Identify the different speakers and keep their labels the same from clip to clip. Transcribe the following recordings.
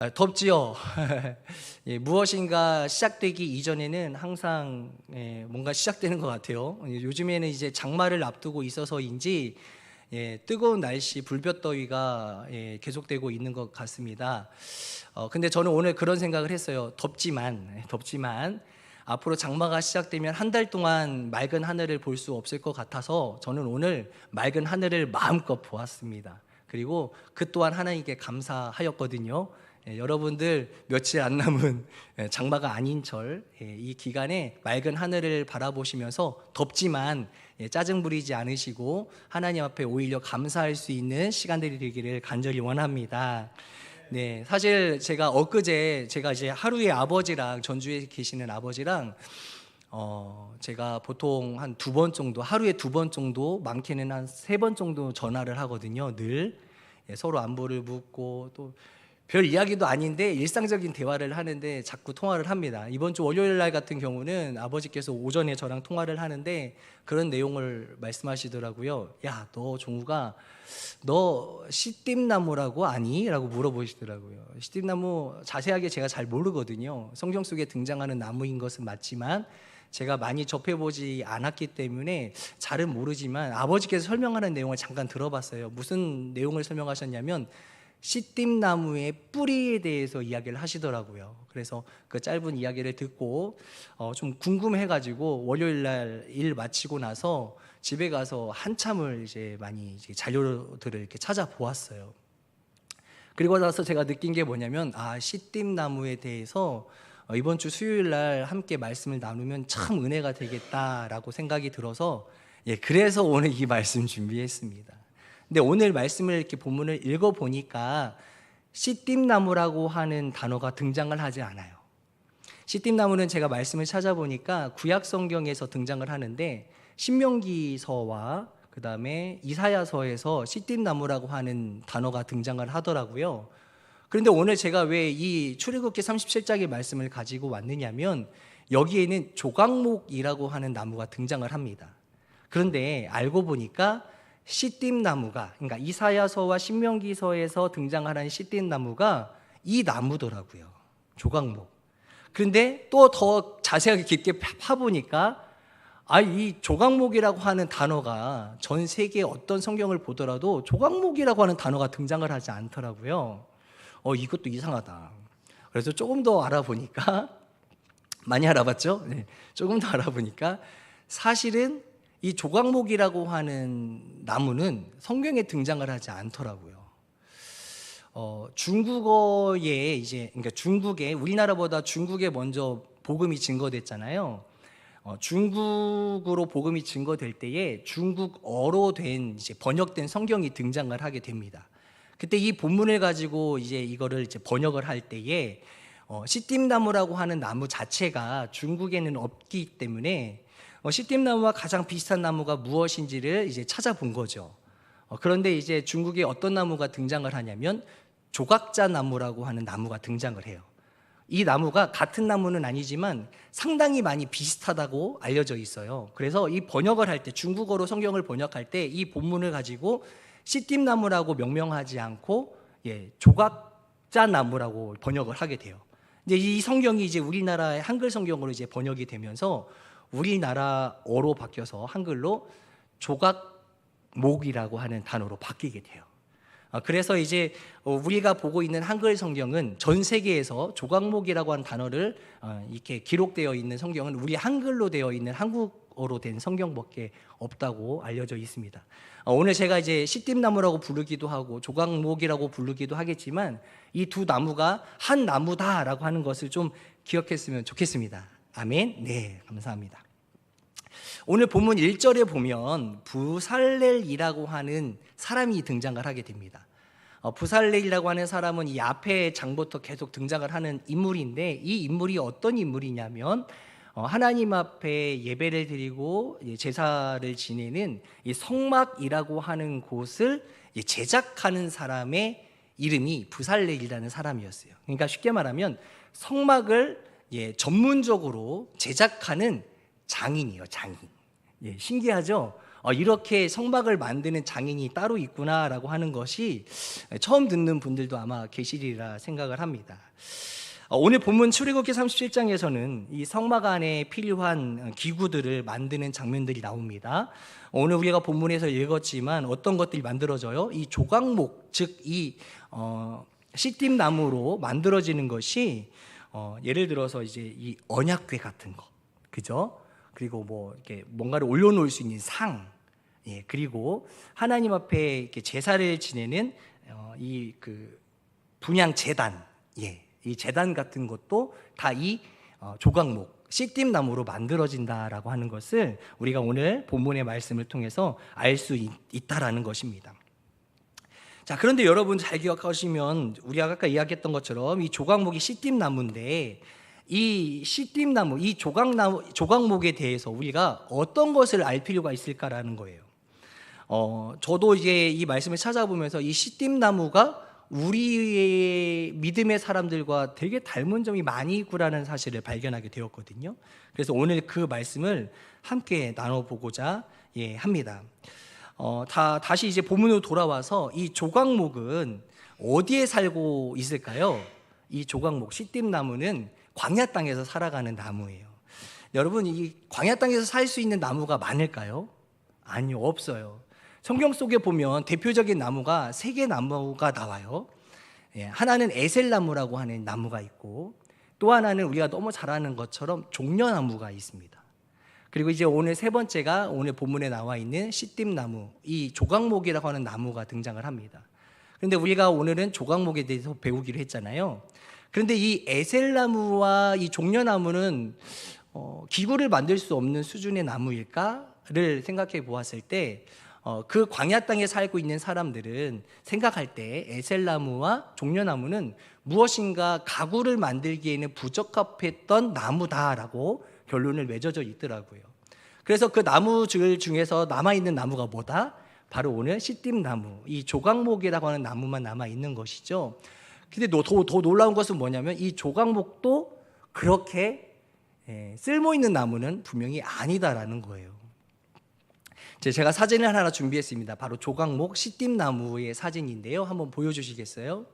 Speaker 1: 아, 덥지요. 예, 무엇인가 시작되기 이전에는 항상 예, 뭔가 시작되는 것 같아요. 예, 요즘에는 이제 장마를 앞두고 있어서인지 예, 뜨거운 날씨 불볕더위가 예, 계속되고 있는 것 같습니다. 어, 근데 저는 오늘 그런 생각을 했어요. 덥지만 예, 덥지만 앞으로 장마가 시작되면 한 달 동안 맑은 하늘을 볼 수 없을 것 같아서 저는 오늘 맑은 하늘을 마음껏 보았습니다. 그리고 그 또한 하나님께 감사하였거든요. 예, 여러분들 며칠 안 남은 예, 장마가 아닌 철, 예, 이 기간에 맑은 하늘을 바라보시면서 덥지만 예, 짜증 부리지 않으시고 하나님 앞에 오히려 감사할 수 있는 시간들이 되기를 간절히 원합니다. 네, 사실 제가 엊그제 제가 이제 하루에 아버지랑 전주에 계시는 아버지랑 어 제가 보통 한 두 번 정도 하루에 두 번 정도 많게는 한 세 번 정도 전화를 하거든요. 늘 예, 서로 안부를 묻고 또 별 이야기도 아닌데 일상적인 대화를 하는데 자꾸 통화를 합니다. 이번 주 월요일 날 같은 경우는 아버지께서 오전에 저랑 통화를 하는데 그런 내용을 말씀하시더라고요. 야, 너 종우가 너 씨띠나무라고 아니? 라고 물어보시더라고요. 씨띠나무 자세하게 제가 잘 모르거든요. 성경 속에 등장하는 나무인 것은 맞지만 제가 많이 접해보지 않았기 때문에 잘은 모르지만 아버지께서 설명하는 내용을 잠깐 들어봤어요. 무슨 내용을 설명하셨냐면 씨띠나무의 뿌리에 대해서 이야기를 하시더라고요. 그래서 그 짧은 이야기를 듣고 어, 좀 궁금해가지고 월요일 날 일 마치고 나서 집에 가서 한참을 이제 많이 이제 자료들을 이렇게 찾아보았어요. 그리고 나서 제가 느낀 게 뭐냐면 아 씨띠나무에 대해서 어, 이번 주 수요일 날 함께 말씀을 나누면 참 은혜가 되겠다라고 생각이 들어서 예 그래서 오늘 이 말씀 준비했습니다. 근데 오늘 말씀을 이렇게 본문을 읽어 보니까 씨띠나무라고 하는 단어가 등장을 하지 않아요. 씨띠나무는 제가 말씀을 찾아보니까 구약 성경에서 등장을 하는데 신명기서와 그 다음에 이사야서에서 씨띠나무라고 하는 단어가 등장을 하더라고요. 그런데 오늘 제가 왜 이 출애굽기 37장의 말씀을 가지고 왔느냐면 여기에는 조각목이라고 하는 나무가 등장을 합니다. 그런데 알고 보니까 씨띠나무가 그러니까 이사야서와 신명기서에서 등장하는 씨띠나무가 이 나무더라고요. 조각목. 그런데 또 더 자세하게 깊게 파보니까 아, 이 조각목이라고 하는 단어가 전 세계 어떤 성경을 보더라도 조각목이라고 하는 단어가 등장을 하지 않더라고요. 어, 이것도 이상하다. 그래서 조금 더 알아보니까 많이 알아봤죠? 네, 조금 더 알아보니까 사실은 이 조각목이라고 하는 나무는 성경에 등장을 하지 않더라고요. 어, 중국어에 이제 그러니까 중국에 우리나라보다 중국에 먼저 복음이 증거됐잖아요. 어, 중국으로 복음이 증거될 때에 중국어로 된 이제 번역된 성경이 등장을 하게 됩니다. 그때 이 본문을 가지고 이제 이거를 이제 번역을 할 때에 어, 씨띠나무라고 하는 나무 자체가 중국에는 없기 때문에 어, 씨띠나무와 가장 비슷한 나무가 무엇인지를 이제 찾아본 거죠. 어, 그런데 이제 중국에 어떤 나무가 등장을 하냐면 조각자 나무라고 하는 나무가 등장을 해요. 이 나무가 같은 나무는 아니지만 상당히 많이 비슷하다고 알려져 있어요. 그래서 이 번역을 할 때 중국어로 성경을 번역할 때 이 본문을 가지고 씨띠나무라고 명명하지 않고 예, 조각자 나무라고 번역을 하게 돼요. 이제 이 성경이 이제 우리나라의 한글 성경으로 이제 번역이 되면서 우리나라어로 바뀌어서 한글로 조각목이라고 하는 단어로 바뀌게 돼요. 아, 그래서 이제 어, 우리가 보고 있는 한글 성경은 전 세계에서 조각목이라고 하는 단어를 어, 이렇게 기록되어 있는 성경은 우리 한글로 되어 있는 한국어로 된 성경밖에 없다고 알려져 있습니다. 어, 오늘 제가 이제 씨띠나무라고 부르기도 하고 조각목이라고 부르기도 하겠지만 이 두 나무가 한 나무다라고 하는 것을 좀 기억했으면 좋겠습니다. 아멘. 네, 감사합니다. 오늘 본문 1절에 보면 부살렐이라고 하는 사람이 등장을 하게 됩니다. 어, 부살렐이라고 하는 사람은 이 앞에 장부터 계속 등장을 하는 인물인데 이 인물이 어떤 인물이냐면 어, 하나님 앞에 예배를 드리고 제사를 지내는 이 성막이라고 하는 곳을 제작하는 사람의 이름이 부살렐이라는 사람이었어요. 그러니까 쉽게 말하면 성막을 예, 전문적으로 제작하는 장인이요, 장인. 예, 신기하죠? 어, 이렇게 성막을 만드는 장인이 따로 있구나라고 하는 것이 처음 듣는 분들도 아마 계시리라 생각을 합니다. 어, 오늘 본문 출애굽기 37장에서는 이 성막 안에 필요한 기구들을 만드는 장면들이 나옵니다. 오늘 우리가 본문에서 읽었지만 어떤 것들이 만들어져요? 이 조각목, 즉이 어, 시딤 나무로 만들어지는 것이 어, 예를 들어서 이제 이 언약궤 같은 거, 그죠? 그리고 뭐 이렇게 뭔가를 올려놓을 수 있는 상, 예, 그리고 하나님 앞에 이렇게 제사를 지내는 어, 이그 분양 재단, 예, 이 재단 같은 것도 다이 어, 조각목, 씨띠 나무로 만들어진다라고 하는 것을 우리가 오늘 본문의 말씀을 통해서 알 수 있다라는 것입니다. 자, 그런데 여러분 잘 기억하시면 우리가 아까 이야기했던 것처럼 이 조각목이 씨띠 나무인데 이 씨띠 나무, 이 조각나무, 조각목에 대해서 우리가 어떤 것을 알 필요가 있을까라는 거예요. 어, 저도 이제 이 말씀을 찾아보면서 이 씨띠 나무가 우리의 믿음의 사람들과 되게 닮은 점이 많이 있구라는 사실을 발견하게 되었거든요. 그래서 오늘 그 말씀을 함께 나눠보고자 예, 합니다. 어, 다, 다시 이제 본문으로 돌아와서 이 조각목은 어디에 살고 있을까요? 이 조각목, 씨띠 나무는 광야 땅에서 살아가는 나무예요. 여러분, 이 광야 땅에서 살 수 있는 나무가 많을까요? 아니요, 없어요. 성경 속에 보면 대표적인 나무가 세 개 나무가 나와요. 예, 하나는 에셀 나무라고 하는 나무가 있고 또 하나는 우리가 너무 잘 아는 것처럼 종려나무가 있습니다. 그리고 이제 오늘 세 번째가 오늘 본문에 나와 있는 씨띠나무, 이 조각목이라고 하는 나무가 등장을 합니다. 그런데 우리가 오늘은 조각목에 대해서 배우기로 했잖아요. 그런데 이 에셀나무와 이 종려나무는 어, 기구를 만들 수 없는 수준의 나무일까를 생각해 보았을 때 어, 그 광야 땅에 살고 있는 사람들은 생각할 때 에셀나무와 종려나무는 무엇인가 가구를 만들기에는 부적합했던 나무다라고 결론을 맺어져 있더라고요. 그래서 그 나무들 중에서 남아 있는 나무가 뭐다? 바로 오늘 씨띠나무, 이 조각목이라고 하는 나무만 남아 있는 것이죠. 근데 더, 더 놀라운 것은 뭐냐면 이 조각목도 그렇게 예, 쓸모 있는 나무는 분명히 아니다라는 거예요. 제가 사진을 하나 준비했습니다. 바로 조각목 씨띠나무의 사진인데요. 한번 보여주시겠어요?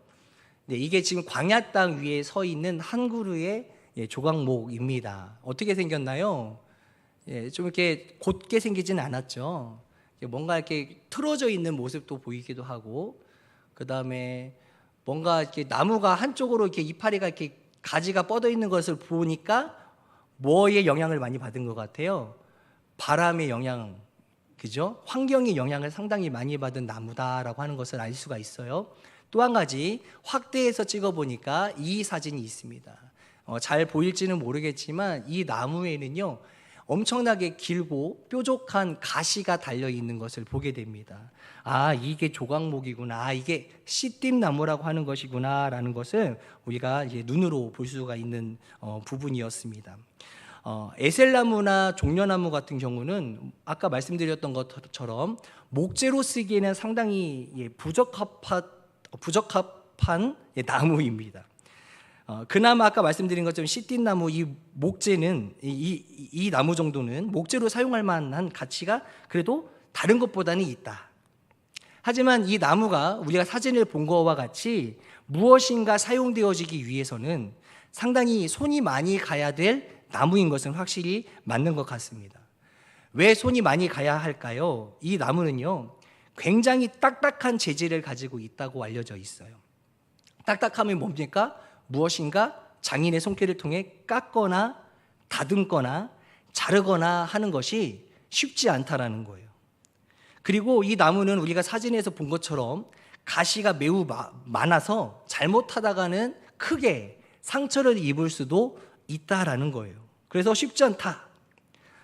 Speaker 1: 네, 이게 지금 광야 땅 위에 서 있는 한 그루의 예, 조각목입니다. 어떻게 생겼나요? 예, 좀 이렇게 곧게 생기지는 않았죠. 뭔가 이렇게 틀어져 있는 모습도 보이기도 하고, 그 다음에 뭔가 이렇게 나무가 한쪽으로 이렇게 이파리가 이렇게 가지가 뻗어 있는 것을 보니까 뭐의 영향을 많이 받은 것 같아요? 바람의 영향, 그죠? 환경의 영향을 상당히 많이 받은 나무다라고 하는 것을 알 수가 있어요. 또 한 가지 확대해서 찍어 보니까 이 사진이 있습니다. 어, 잘 보일지는 모르겠지만 이 나무에는요 엄청나게 길고 뾰족한 가시가 달려 있는 것을 보게 됩니다. 아 이게 조각목이구나, 아, 이게 씨띠 나무라고 하는 것이구나라는 것을 우리가 이제 눈으로 볼 수가 있는 어, 부분이었습니다. 어, 에셀나무나 종려나무 같은 경우는 아까 말씀드렸던 것처럼 목재로 쓰기에는 상당히 예, 부적합한, 부적합한 예, 나무입니다. 어, 그나마 아까 말씀드린 것처럼 씨띠나무 이 목재는 이, 이, 이 나무 정도는 목재로 사용할 만한 가치가 그래도 다른 것보다는 있다. 하지만 이 나무가 우리가 사진을 본 것과 같이 무엇인가 사용되어지기 위해서는 상당히 손이 많이 가야 될 나무인 것은 확실히 맞는 것 같습니다. 왜 손이 많이 가야 할까요? 이 나무는요, 굉장히 딱딱한 재질을 가지고 있다고 알려져 있어요. 딱딱함이 뭡니까? 무엇인가 장인의 손길을 통해 깎거나 다듬거나 자르거나 하는 것이 쉽지 않다라는 거예요. 그리고 이 나무는 우리가 사진에서 본 것처럼 가시가 매우 많아서 잘못하다가는 크게 상처를 입을 수도 있다라는 거예요. 그래서 쉽지 않다.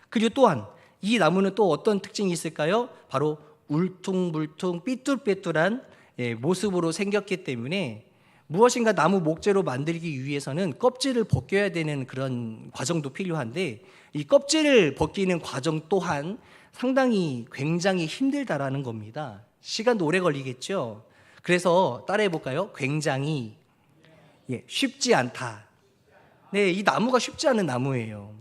Speaker 1: 그리고 또한 이 나무는 또 어떤 특징이 있을까요? 바로 울퉁불퉁 삐뚤빼뚤한 예, 모습으로 생겼기 때문에 무엇인가 나무 목재로 만들기 위해서는 껍질을 벗겨야 되는 그런 과정도 필요한데 이 껍질을 벗기는 과정 또한 상당히 굉장히 힘들다라는 겁니다. 시간도 오래 걸리겠죠. 그래서 따라해 볼까요? 굉장히 예, 쉽지 않다. 네, 이 나무가 쉽지 않은 나무예요.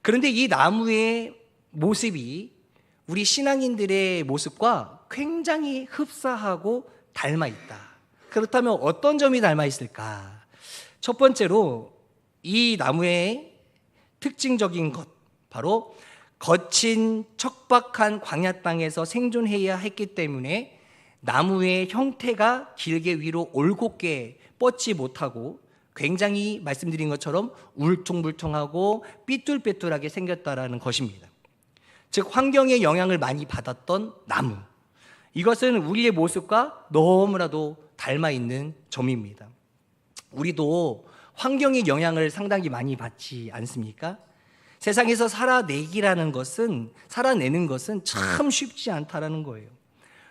Speaker 1: 그런데 이 나무의 모습이 우리 신앙인들의 모습과 굉장히 흡사하고 닮아 있다. 그렇다면 어떤 점이 닮아 있을까? 첫 번째로 이 나무의 특징적인 것, 바로 거친 척박한 광야 땅에서 생존해야 했기 때문에 나무의 형태가 길게 위로 올곧게 뻗지 못하고 굉장히 말씀드린 것처럼 울퉁불퉁하고 삐뚤빼뚤하게 생겼다라는 것입니다. 즉 환경의 영향을 많이 받았던 나무. 이것은 우리의 모습과 너무나도 닮아 있는 점입니다. 우리도 환경의 영향을 상당히 많이 받지 않습니까? 세상에서 살아내기라는 것은 살아내는 것은 참 쉽지 않다라는 거예요.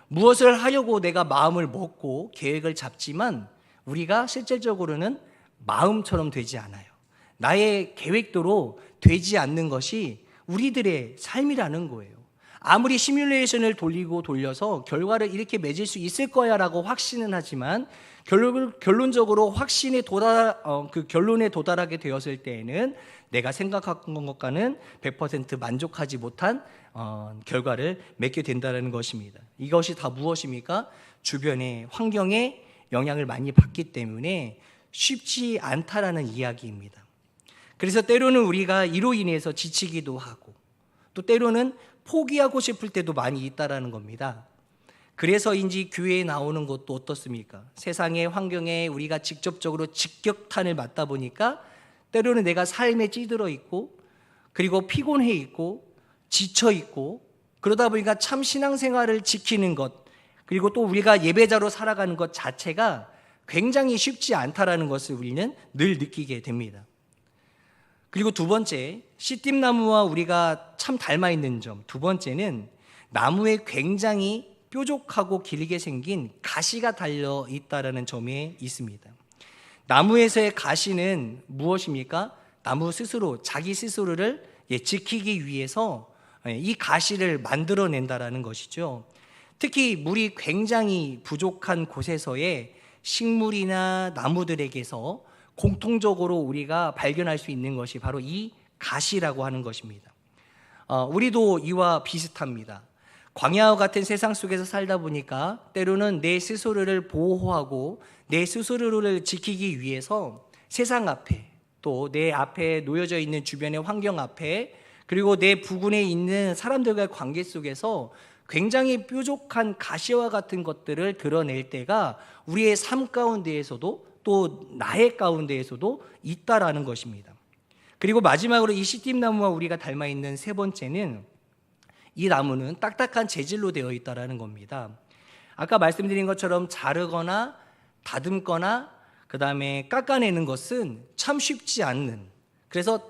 Speaker 1: 무엇을 하려고 내가 마음을 먹고 계획을 잡지만 우리가 실질적으로는 마음처럼 되지 않아요. 나의 계획대로 되지 않는 것이 우리들의 삶이라는 거예요. 아무리 시뮬레이션을 돌리고 돌려서 결과를 이렇게 맺을 수 있을 거야라고 확신은 하지만 결론, 결론적으로 확신에 도달, 어, 그 결론에 도달하게 되었을 때에는 내가 생각한 것과는 100% 만족하지 못한 어, 결과를 맺게 된다는 것입니다. 이것이 다 무엇입니까? 주변의 환경에 영향을 많이 받기 때문에 쉽지 않다라는 이야기입니다. 그래서 때로는 우리가 이로 인해서 지치기도 하고 또 때로는 포기하고 싶을 때도 많이 있다라는 겁니다. 그래서인지 교회에 나오는 것도 어떻습니까? 세상의 환경에 우리가 직접적으로 직격탄을 맞다 보니까 때로는 내가 삶에 찌들어 있고 그리고 피곤해 있고 지쳐 있고 그러다 보니까 참 신앙생활을 지키는 것 그리고 또 우리가 예배자로 살아가는 것 자체가 굉장히 쉽지 않다라는 것을 우리는 늘 느끼게 됩니다. 그리고 두 번째, 씨띠나무와 우리가 참 닮아 있는 점. 두 번째는 나무에 굉장히 뾰족하고 길게 생긴 가시가 달려 있다라는 점에 있습니다. 나무에서의 가시는 무엇입니까? 나무 스스로 자기 스스로를 예, 지키기 위해서 예, 이 가시를 만들어낸다라는 것이죠. 특히 물이 굉장히 부족한 곳에서의 식물이나 나무들에게서 공통적으로 우리가 발견할 수 있는 것이 바로 이 가시라고 하는 것입니다. 어, 우리도 이와 비슷합니다. 광야와 같은 세상 속에서 살다 보니까 때로는 내 스스로를 보호하고 내 스스로를 지키기 위해서 세상 앞에 또 내 앞에 놓여져 있는 주변의 환경 앞에 그리고 내 부근에 있는 사람들과의 관계 속에서 굉장히 뾰족한 가시와 같은 것들을 드러낼 때가 우리의 삶 가운데에서도 또 나의 가운데에서도 있다라는 것입니다. 그리고 마지막으로 이 시띠나무와 우리가 닮아 있는 세 번째는 이 나무는 딱딱한 재질로 되어 있다라는 겁니다. 아까 말씀드린 것처럼 자르거나 다듬거나 그 다음에 깎아내는 것은 참 쉽지 않는 그래서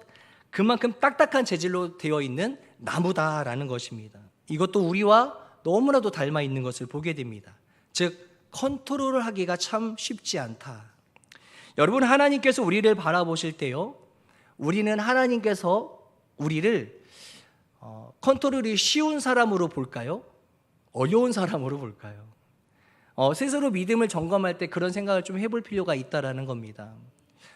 Speaker 1: 그만큼 딱딱한 재질로 되어 있는 나무다라는 것입니다. 이것도 우리와 너무나도 닮아 있는 것을 보게 됩니다. 즉 컨트롤을 하기가 참 쉽지 않다. 여러분 하나님께서 우리를 바라보실 때요. 우리는 하나님께서 우리를 어, 컨트롤이 쉬운 사람으로 볼까요? 어려운 사람으로 볼까요? 어, 스스로 믿음을 점검할 때 그런 생각을 좀 해볼 필요가 있다라는 겁니다.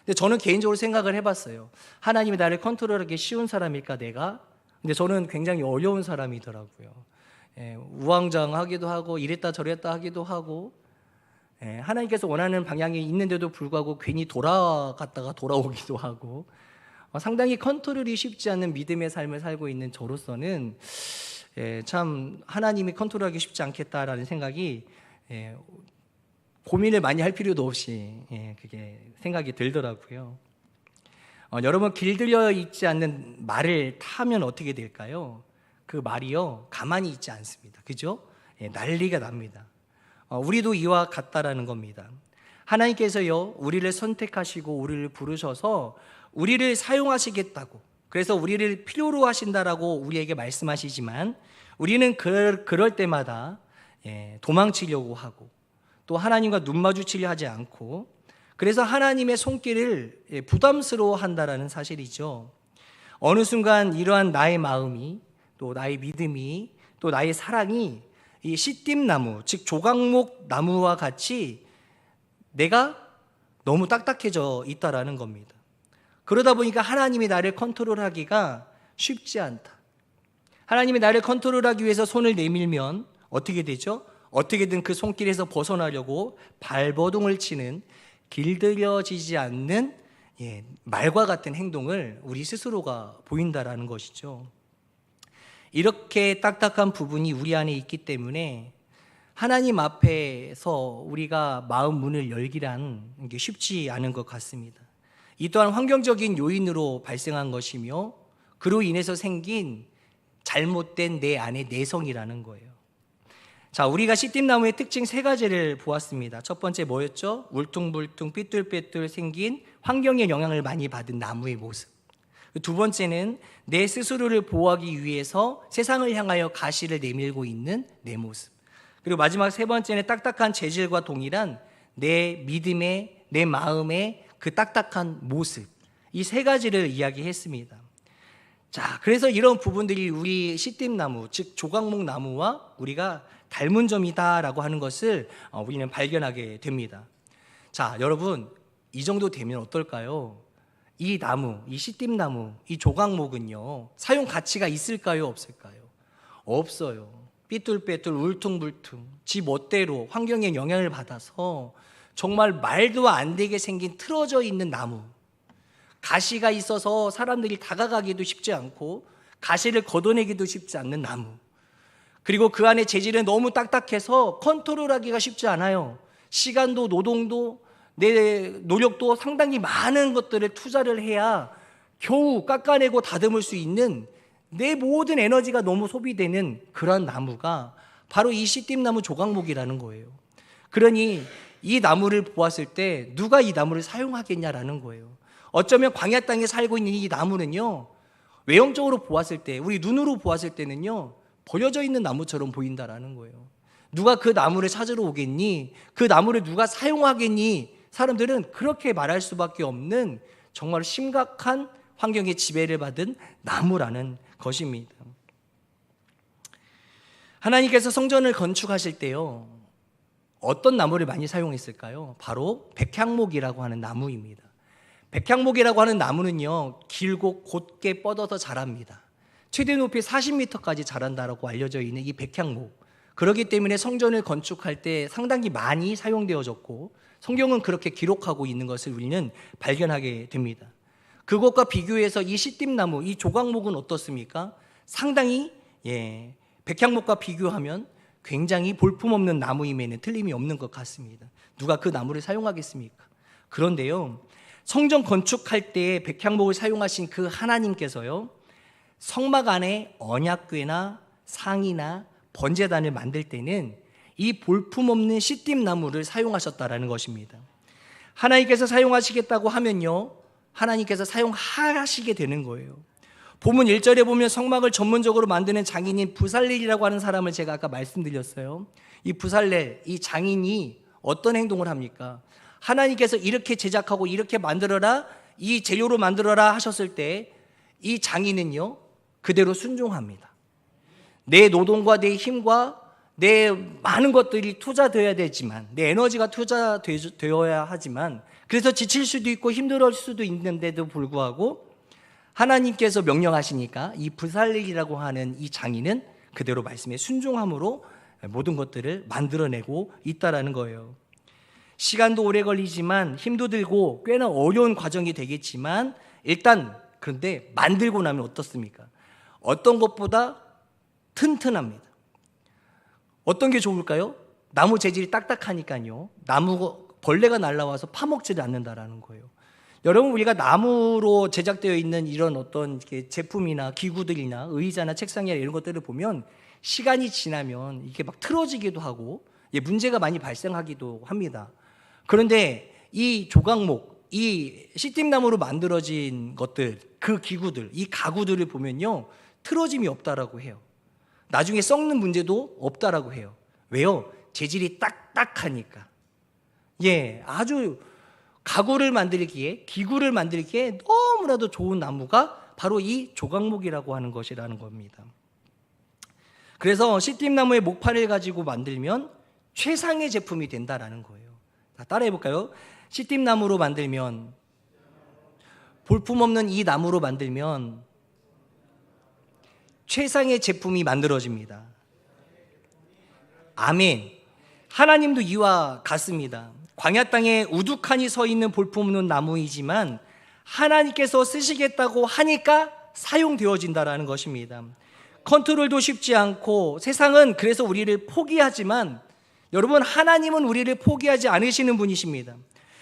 Speaker 1: 근데 저는 개인적으로 생각을 해봤어요. 하나님이 나를 컨트롤하기 쉬운 사람일까 내가? 근데 저는 굉장히 어려운 사람이더라고요. 예, 우왕좌왕하기도 하고 이랬다 저랬다 하기도 하고 예, 하나님께서 원하는 방향이 있는데도 불구하고 괜히 돌아갔다가 돌아오기도 하고 어, 상당히 컨트롤이 쉽지 않은 믿음의 삶을 살고 있는 저로서는 예, 참 하나님이 컨트롤하기 쉽지 않겠다라는 생각이 예, 고민을 많이 할 필요도 없이 예, 그게 생각이 들더라고요. 어, 여러분 길들여 있지 않는 말을 타면 어떻게 될까요? 그 말이요 가만히 있지 않습니다. 그죠? 예, 난리가 납니다. 어, 우리도 이와 같다라는 겁니다. 하나님께서요 우리를 선택하시고 우리를 부르셔서 우리를 사용하시겠다고 그래서 우리를 필요로 하신다라고 우리에게 말씀하시지만 우리는 그럴, 그럴 때마다 예, 도망치려고 하고 또 하나님과 눈 마주치려 하지 않고 그래서 하나님의 손길을 예, 부담스러워 한다라는 사실이죠. 어느 순간 이러한 나의 마음이 또 나의 믿음이 또 나의 사랑이 이 씨띠나무 즉 조각목 나무와 같이 내가 너무 딱딱해져 있다라는 겁니다. 그러다 보니까 하나님이 나를 컨트롤하기가 쉽지 않다. 하나님이 나를 컨트롤하기 위해서 손을 내밀면 어떻게 되죠? 어떻게든 그 손길에서 벗어나려고 발버둥을 치는 길들여지지 않는 예, 말과 같은 행동을 우리 스스로가 보인다라는 것이죠. 이렇게 딱딱한 부분이 우리 안에 있기 때문에 하나님 앞에서 우리가 마음 문을 열기란 게 쉽지 않은 것 같습니다. 이 또한 환경적인 요인으로 발생한 것이며 그로 인해서 생긴 잘못된 내 안의 내성이라는 거예요. 자, 우리가 씨띠나무의 특징 세 가지를 보았습니다. 첫 번째 뭐였죠? 울퉁불퉁 삐뚤빼뚤 생긴 환경의 영향을 많이 받은 나무의 모습. 두 번째는 내 스스로를 보호하기 위해서 세상을 향하여 가시를 내밀고 있는 내 모습. 그리고 마지막 세 번째는 딱딱한 재질과 동일한 내 믿음의 내 마음의 그 딱딱한 모습. 이 세 가지를 이야기했습니다. 자, 그래서 이런 부분들이 우리 씨띠나무, 즉 조각목 나무와 우리가 닮은 점이다라고 하는 것을 어, 우리는 발견하게 됩니다. 자, 여러분, 이 정도 되면 어떨까요? 이 나무, 이 씨띠나무, 이 조각목은요, 사용 가치가 있을까요, 없을까요? 없어요. 삐뚤빼뚤, 울퉁불퉁, 지 멋대로 환경에 영향을 받아서 정말 말도 안 되게 생긴 틀어져 있는 나무. 가시가 있어서 사람들이 다가가기도 쉽지 않고 가시를 걷어내기도 쉽지 않는 나무. 그리고 그 안에 재질은 너무 딱딱해서 컨트롤하기가 쉽지 않아요. 시간도 노동도 내 노력도 상당히 많은 것들을 투자를 해야 겨우 깎아내고 다듬을 수 있는 내 모든 에너지가 너무 소비되는 그런 나무가 바로 이 씨띠나무 조각목이라는 거예요. 그러니 이 나무를 보았을 때 누가 이 나무를 사용하겠냐라는 거예요. 어쩌면 광야 땅에 살고 있는 이 나무는요, 외형적으로 보았을 때, 우리 눈으로 보았을 때는요, 버려져 있는 나무처럼 보인다라는 거예요. 누가 그 나무를 찾으러 오겠니? 그 나무를 누가 사용하겠니? 사람들은 그렇게 말할 수밖에 없는 정말 심각한 환경의 지배를 받은 나무라는 것입니다. 하나님께서 성전을 건축하실 때요, 어떤 나무를 많이 사용했을까요? 바로 백향목이라고 하는 나무입니다. 백향목이라고 하는 나무는요, 길고 곧게 뻗어서 자랍니다. 최대 높이 40m까지 자란다라고 알려져 있는 이 백향목. 그렇기 때문에 성전을 건축할 때 상당히 많이 사용되어졌고, 성경은 그렇게 기록하고 있는 것을 우리는 발견하게 됩니다. 그것과 비교해서 이 씨띠나무, 이 조각목은 어떻습니까? 상당히 예, 백향목과 비교하면 굉장히 볼품없는 나무임에는 틀림이 없는 것 같습니다. 누가 그 나무를 사용하겠습니까? 그런데요, 성전 건축할 때 백향목을 사용하신 그 하나님께서요, 성막 안에 언약궤나 상이나 번제단을 만들 때는 이 볼품없는 씨띠나무를 사용하셨다라는 것입니다. 하나님께서 사용하시겠다고 하면요, 하나님께서 사용하시게 되는 거예요. 본문 1절에 보면 성막을 전문적으로 만드는 장인인 부살렐이라고 하는 사람을 제가 아까 말씀드렸어요. 이 부살렐, 이 장인이 어떤 행동을 합니까? 하나님께서 이렇게 제작하고 이렇게 만들어라, 이 재료로 만들어라 하셨을 때 이 장인은요, 그대로 순종합니다. 내 노동과 내 힘과 내 많은 것들이 투자되어야 되지만, 내 에너지가 투자되어야 하지만, 그래서 지칠 수도 있고 힘들을 수도 있는데도 불구하고 하나님께서 명령하시니까 이 부살렐이라고 하는 이 장인은 그대로 말씀에 순종함으로 모든 것들을 만들어내고 있다라는 거예요. 시간도 오래 걸리지만 힘도 들고 꽤나 어려운 과정이 되겠지만 일단 그런데 만들고 나면 어떻습니까? 어떤 것보다 튼튼합니다. 어떤 게 좋을까요? 나무 재질이 딱딱하니까요. 나무 벌레가 날라와서 파먹지를 않는다라는 거예요. 여러분 우리가 나무로 제작되어 있는 이런 어떤 제품이나 기구들이나 의자나 책상이나 이런 것들을 보면 시간이 지나면 이게 막 틀어지기도 하고 문제가 많이 발생하기도 합니다. 그런데 이 조각목, 이 씨띠나무로 만들어진 것들, 그 기구들, 이 가구들을 보면요 틀어짐이 없다라고 해요. 나중에 썩는 문제도 없다라고 해요. 왜요? 재질이 딱딱하니까. 예, 아주 가구를 만들기에 기구를 만들기에 너무나도 좋은 나무가 바로 이 조각목이라고 하는 것이라는 겁니다. 그래서 씨띠나무의 목판을 가지고 만들면 최상의 제품이 된다라는 거예요. 자, 따라해 볼까요? 씨띠나무로 만들면 볼품 없는 이 나무로 만들면 최상의 제품이 만들어집니다. 아멘. 하나님도 이와 같습니다. 광야 땅에 우두칸이 서 있는 볼품없는 나무이지만 하나님께서 쓰시겠다고 하니까 사용되어진다라는 것입니다. 컨트롤도 쉽지 않고 세상은 그래서 우리를 포기하지만 여러분 하나님은 우리를 포기하지 않으시는 분이십니다.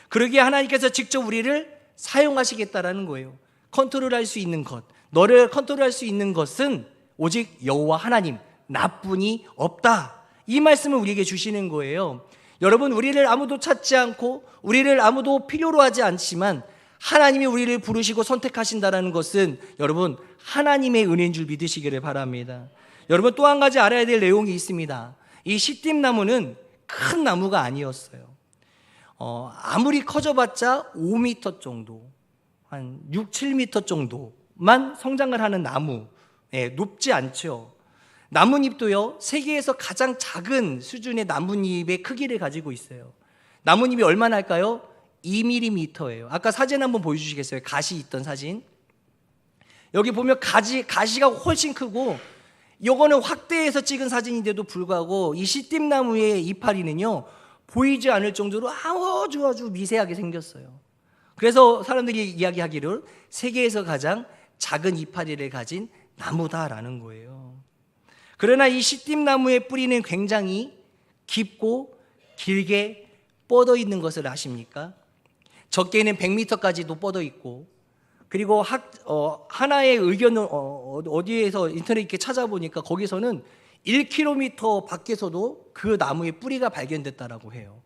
Speaker 1: 그러기에 하나님께서 직접 우리를 사용하시겠다라는 거예요. 컨트롤할 수 있는 것, 너를 컨트롤할 수 있는 것은 오직 여호와 하나님 나뿐이 없다. 이 말씀을 우리에게 주시는 거예요. 여러분 우리를 아무도 찾지 않고 우리를 아무도 필요로 하지 않지만 하나님이 우리를 부르시고 선택하신다라는 것은 여러분 하나님의 은혜인 줄 믿으시기를 바랍니다. 여러분 또 한 가지 알아야 될 내용이 있습니다. 이 시띠 나무는 큰 나무가 아니었어요. 어, 아무리 커져봤자 5m 정도, 한 6, 7m 정도만 성장을 하는 나무, 예, 높지 않죠. 나뭇잎도요, 세계에서 가장 작은 수준의 나뭇잎의 크기를 가지고 있어요. 나뭇잎이 얼마나 할까요? 2mm예요. 아까 사진 한번 보여주시겠어요? 가시 있던 사진. 여기 보면 가지, 가시가 훨씬 크고, 요거는 확대해서 찍은 사진인데도 불구하고, 이 시띠나무의 이파리는요, 보이지 않을 정도로 아주 아주 미세하게 생겼어요. 그래서 사람들이 이야기하기를 세계에서 가장 작은 이파리를 가진 나무다라는 거예요. 그러나 이 시띠나무의 뿌리는 굉장히 깊고 길게 뻗어 있는 것을 아십니까? 적게는 100m까지도 뻗어 있고 그리고 학, 어, 하나의 의견을 어, 어디에서 인터넷 이렇게 찾아보니까 거기서는 1km 밖에서도 그 나무의 뿌리가 발견됐다라고 해요.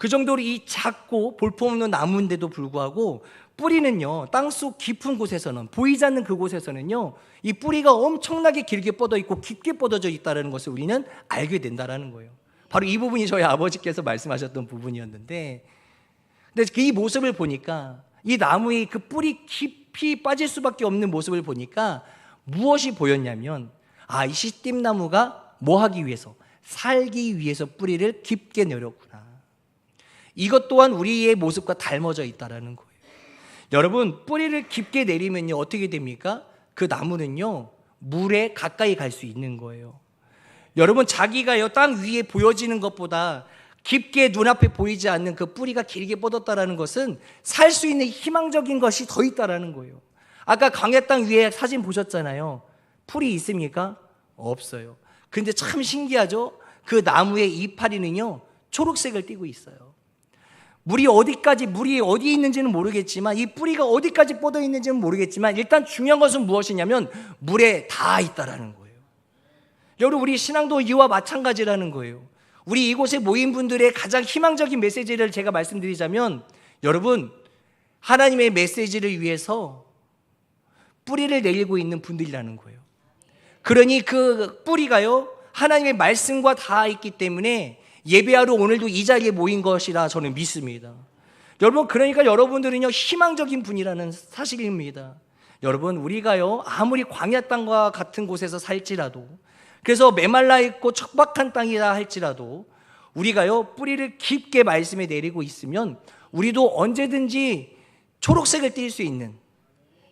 Speaker 1: 그 정도로 이 작고 볼품없는 나무인데도 불구하고 뿌리는요 땅속 깊은 곳에서는 보이지 않는 그곳에서는요 이 뿌리가 엄청나게 길게 뻗어 있고 깊게 뻗어져 있다는 것을 우리는 알게 된다라는 거예요. 바로 이 부분이 저희 아버지께서 말씀하셨던 부분이었는데, 근데 그 이 모습을 보니까 이 나무의 그 뿌리 깊이 빠질 수밖에 없는 모습을 보니까 무엇이 보였냐면 아 이 시띠나무가 뭐 하기 위해서 살기 위해서 뿌리를 깊게 내렸구나. 이것 또한 우리의 모습과 닮아져 있다라는 거예요. 여러분 뿌리를 깊게 내리면요 어떻게 됩니까? 그 나무는요 물에 가까이 갈 수 있는 거예요. 여러분 자기가요 땅 위에 보여지는 것보다 깊게 눈앞에 보이지 않는 그 뿌리가 길게 뻗었다라는 것은 살 수 있는 희망적인 것이 더 있다라는 거예요. 아까 광야 땅 위에 사진 보셨잖아요. 풀이 있습니까? 없어요. 근데 참 신기하죠? 그 나무의 이파리는요 초록색을 띠고 있어요. 물이 어디까지 물이 어디 있는지는 모르겠지만 이 뿌리가 어디까지 뻗어 있는지는 모르겠지만 일단 중요한 것은 무엇이냐면 물에 다 있다라는 거예요. 여러분 우리 신앙도 이와 마찬가지라는 거예요. 우리 이곳에 모인 분들의 가장 희망적인 메시지를 제가 말씀드리자면 여러분 하나님의 메시지를 위해서 뿌리를 내리고 있는 분들이라는 거예요. 그러니 그 뿌리가요 하나님의 말씀과 닿아 있기 때문에 예배하러 오늘도 이 자리에 모인 것이라 저는 믿습니다. 여러분 그러니까 여러분들은요 희망적인 분이라는 사실입니다. 여러분 우리가요 아무리 광야 땅과 같은 곳에서 살지라도 그래서 메말라 있고 척박한 땅이라 할지라도 우리가요 뿌리를 깊게 말씀에 내리고 있으면 우리도 언제든지 초록색을 띌수 있는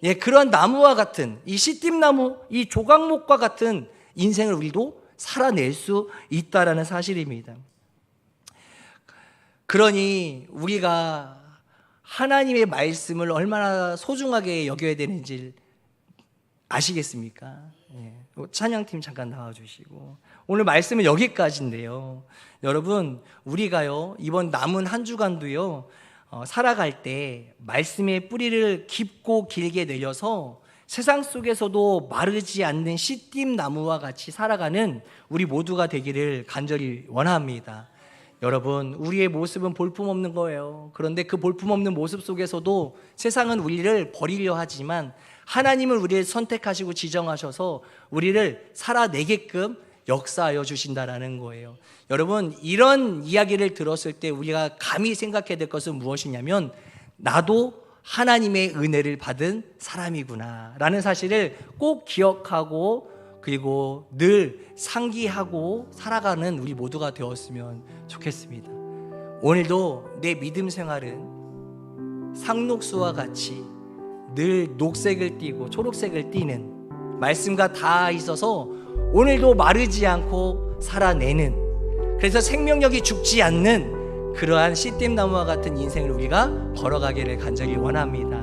Speaker 1: 예 그런 나무와 같은 이 씨띠나무 이 조각목과 같은 인생을 우리도 살아낼 수 있다라는 사실입니다. 그러니 우리가 하나님의 말씀을 얼마나 소중하게 여겨야 되는지 아시겠습니까? 예. 찬양팀 잠깐 나와주시고 오늘 말씀은 여기까지인데요. 여러분 우리가요 이번 남은 한 주간도요 어, 살아갈 때 말씀의 뿌리를 깊고 길게 내려서 세상 속에서도 마르지 않는 씨띠 나무와 같이 살아가는 우리 모두가 되기를 간절히 원합니다. 여러분, 우리의 모습은 볼품없는 거예요. 그런데 그 볼품없는 모습 속에서도 세상은 우리를 버리려 하지만 하나님은 우리를 선택하시고 지정하셔서 우리를 살아내게끔 역사하여 주신다라는 거예요. 여러분, 이런 이야기를 들었을 때 우리가 감히 생각해야 될 것은 무엇이냐면 나도 하나님의 은혜를 받은 사람이구나 라는 사실을 꼭 기억하고 그리고 늘 상기하고 살아가는 우리 모두가 되었으면 좋겠습니다. 오늘도 내 믿음 생활은 상록수와 같이 늘 녹색을 띠고 초록색을 띠는 말씀과 다 있어서 오늘도 마르지 않고 살아내는 그래서 생명력이 죽지 않는 그러한 씨댐 나무와 같은 인생을 우리가 걸어가기를 간절히 원합니다.